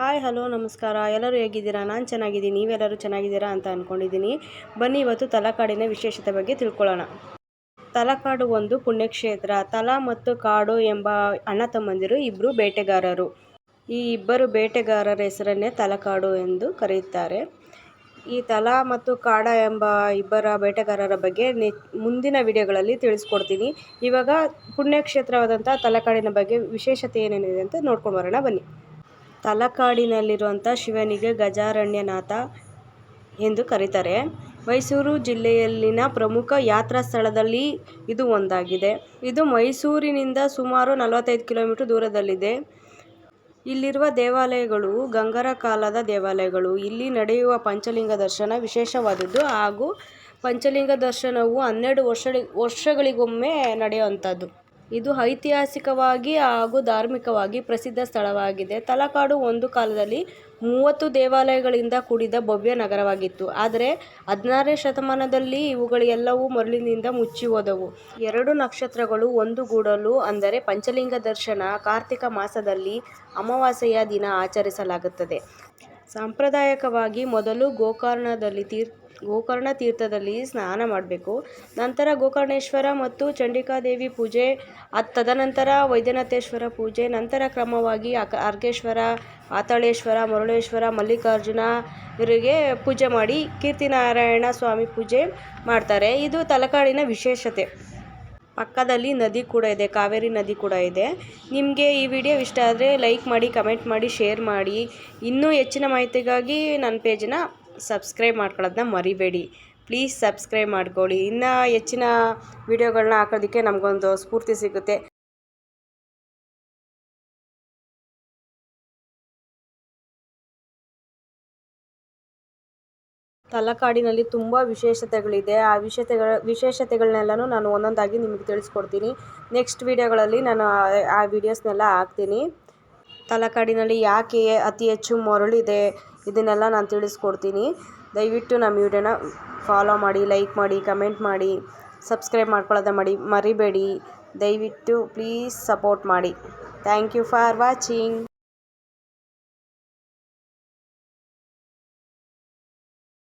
Hi, hello, ನಮಸ್ಕಾರ. ಎಲ್ಲರೂ ಹೇಗಿದ್ದೀರಾ? ನಾನು ಚೆನ್ನಾಗಿದ್ದೀನಿ. ನೀವೆಲ್ಲರೂ ಚೆನ್ನಾಗಿದ್ದೀರಾ ಅಂತ ಅಂದ್ಕೊಂಡಿದ್ದೀನಿ ಬನ್ನಿ, ಇವತ್ತು ತಲಕಾಡಿನ ವಿಶೇಷತೆ ಬಗ್ಗೆ ತಿಳ್ಕೊಳ್ಳೋಣ. ತಲಕಾಡು ಒಂದು ಪುಣ್ಯಕ್ಷೇತ್ರ. ತಲ ಮತ್ತು ಕಾಡು ಎಂಬ ಅಣ್ಣ ತಮ್ಮಂದಿರು ಇಬ್ಬರು ಬೇಟೆಗಾರರು. ಈ ಇಬ್ಬರು ಬೇಟೆಗಾರರ ಹೆಸರನ್ನೇ ತಲಕಾಡು ಎಂದು ಕರೆಯುತ್ತಾರೆ. ಈ ತಲ ಮತ್ತು ಕಾಡ ಎಂಬ ಇಬ್ಬರ ಬೇಟೆಗಾರರ ಬಗ್ಗೆ ಮುಂದಿನ ವಿಡಿಯೋಗಳಲ್ಲಿ ತಿಳಿಸ್ಕೊಡ್ತೀನಿ. ಇವಾಗ ಪುಣ್ಯಕ್ಷೇತ್ರವಾದಂಥ ತಲಕಾಡಿನ ಬಗ್ಗೆ ವಿಶೇಷತೆ ಏನೇನಿದೆ ಅಂತ ನೋಡ್ಕೊಂಡು ಬರೋಣ. ಬನ್ನಿ. ತಲಕಾಡಿನಲ್ಲಿರುವಂಥ ಶಿವನಿಗೆ ಗಜಾರಣ್ಯನಾಥ ಎಂದು ಕರೀತಾರೆ. ಮೈಸೂರು ಜಿಲ್ಲೆಯಲ್ಲಿನ ಪ್ರಮುಖ ಯಾತ್ರಾ ಸ್ಥಳದಲ್ಲಿ ಇದು ಒಂದಾಗಿದೆ. ಇದು ಮೈಸೂರಿನಿಂದ ಸುಮಾರು ನಲವತ್ತೈದು ಕಿಲೋಮೀಟರ್ ದೂರದಲ್ಲಿದೆ. ಇಲ್ಲಿರುವ ದೇವಾಲಯಗಳು ಗಂಗರ ಕಾಲದ ದೇವಾಲಯಗಳು. ಇಲ್ಲಿ ನಡೆಯುವ ಪಂಚಲಿಂಗ ದರ್ಶನ ವಿಶೇಷವಾದದ್ದು ಹಾಗೂ ಪಂಚಲಿಂಗ ದರ್ಶನವು ಹನ್ನೆರಡು ವರ್ಷ ವರ್ಷಗಳಿಗೊಮ್ಮೆ ನಡೆಯುವಂಥದ್ದು. ಇದು ಐತಿಹಾಸಿಕವಾಗಿ ಹಾಗೂ ಧಾರ್ಮಿಕವಾಗಿ ಪ್ರಸಿದ್ಧ ಸ್ಥಳವಾಗಿದೆ. ತಲಕಾಡು ಒಂದು ಕಾಲದಲ್ಲಿ ಮೂವತ್ತು ದೇವಾಲಯಗಳಿಂದ ಕೂಡಿದ ಭವ್ಯ ನಗರವಾಗಿತ್ತು. ಆದರೆ ಹದಿನಾರನೇ ಶತಮಾನದಲ್ಲಿ ಇವುಗಳೆಲ್ಲವೂ ಮರಳಿನಿಂದ ಮುಚ್ಚಿ ಹೋದವು. ಎರಡು ನಕ್ಷತ್ರಗಳು ಒಂದುಗೂಡಲು ಅಂದರೆ ಪಂಚಲಿಂಗ ದರ್ಶನ, ಕಾರ್ತಿಕ ಮಾಸದಲ್ಲಿ ಅಮಾವಾಸ್ಯೆಯ ದಿನ ಆಚರಿಸಲಾಗುತ್ತದೆ. ಸಾಂಪ್ರದಾಯಿಕವಾಗಿ ಮೊದಲು ಗೋಕರ್ಣದಲ್ಲಿ ತೀರ್ ಗೋಕರ್ಣ ತೀರ್ಥದಲ್ಲಿ ಸ್ನಾನ ಮಾಡಬೇಕು. ನಂತರ ಗೋಕರ್ಣೇಶ್ವರ ಮತ್ತು ಚಂಡಿಕಾದೇವಿ ಪೂಜೆ. ಅದು ತದನಂತರ ವೈದ್ಯನಾಥೇಶ್ವರ ಪೂಜೆ. ನಂತರ ಕ್ರಮವಾಗಿ ಅಕ, ಅರ್ಕೇಶ್ವರ ಆತಳೇಶ್ವರ ಮರುಳೇಶ್ವರ ಮಲ್ಲಿಕಾರ್ಜುನ ಇವರಿಗೆ ಪೂಜೆ ಮಾಡಿ ಕೀರ್ತಿನಾರಾಯಣ ಸ್ವಾಮಿ ಪೂಜೆ ಮಾಡ್ತಾರೆ. ಇದು ತಲಕಾಡಿನ ವಿಶೇಷತೆ. ಪಕ್ಕದಲ್ಲಿ ನದಿ ಕೂಡ ಇದೆ, ಕಾವೇರಿ ನದಿ ಕೂಡ ಇದೆ. ನಿಮಗೆ ಈ ವಿಡಿಯೋ ಇಷ್ಟ ಆದರೆ ಲೈಕ್ ಮಾಡಿ, ಕಮೆಂಟ್ ಮಾಡಿ, ಶೇರ್ ಮಾಡಿ. ಇನ್ನೂ ಹೆಚ್ಚಿನ ಮಾಹಿತಿಗಾಗಿ ನನ್ನ ಪೇಜನ್ನ ಸಬ್ಸ್ಕ್ರೈಬ್ ಮಾಡ್ಕೊಳ್ಳೋದನ್ನ ಮರಿಬೇಡಿ. ಪ್ಲೀಸ್ ಸಬ್ಸ್ಕ್ರೈಬ್ ಮಾಡ್ಕೊಳ್ಳಿ. ಇನ್ನೂ ಹೆಚ್ಚಿನ ವಿಡಿಯೋಗಳನ್ನ ಹಾಕೋದಕ್ಕೆ ನಮಗೊಂದು ಸ್ಫೂರ್ತಿ ಸಿಗುತ್ತೆ. ತಲಕಾಡಿನಲ್ಲಿ ತುಂಬ ವಿಶೇಷತೆಗಳಿದೆ. ಆ ವಿಶೇಷತೆಗಳ, ವಿಶೇಷತೆಗಳನ್ನೆಲ್ಲನೂ ನಾನು ಒಂದೊಂದಾಗಿ ನಿಮಗೆ ತಿಳಿಸ್ಕೊಡ್ತೀನಿ. ನೆಕ್ಸ್ಟ್ ವಿಡಿಯೋಗಳಲ್ಲಿ ನಾನು ಆ ವಿಡಿಯೋಸ್ನೆಲ್ಲ ಹಾಕ್ತೀನಿ. ತಲಕಾಡಿನಲ್ಲಿ ಯಾಕೆ ಅತಿ ಹೆಚ್ಚು ಮರಳಿದೆ? ಇದನ್ನೆಲ್ಲ ನಾನು ತಿಳಿಸ್ಕೊಡ್ತೀನಿ. ದಯವಿಟ್ಟು ನಮ್ಮ ವಿಡಿಯೋನ ಫಾಲೋ ಮಾಡಿ ಲೈಕ್ ಮಾಡಿ ಕಮೆಂಟ್ ಮಾಡಿ ಸಬ್ಸ್ಕ್ರೈಬ್ ಮಾಡ್ಕೊಳ್ಳೋದ ಮಾಡಿ, ಮರಿಬೇಡಿ. ದಯವಿಟ್ಟು ಪ್ಲೀಸ್ ಸಪೋರ್ಟ್ ಮಾಡಿ. Thank you for watching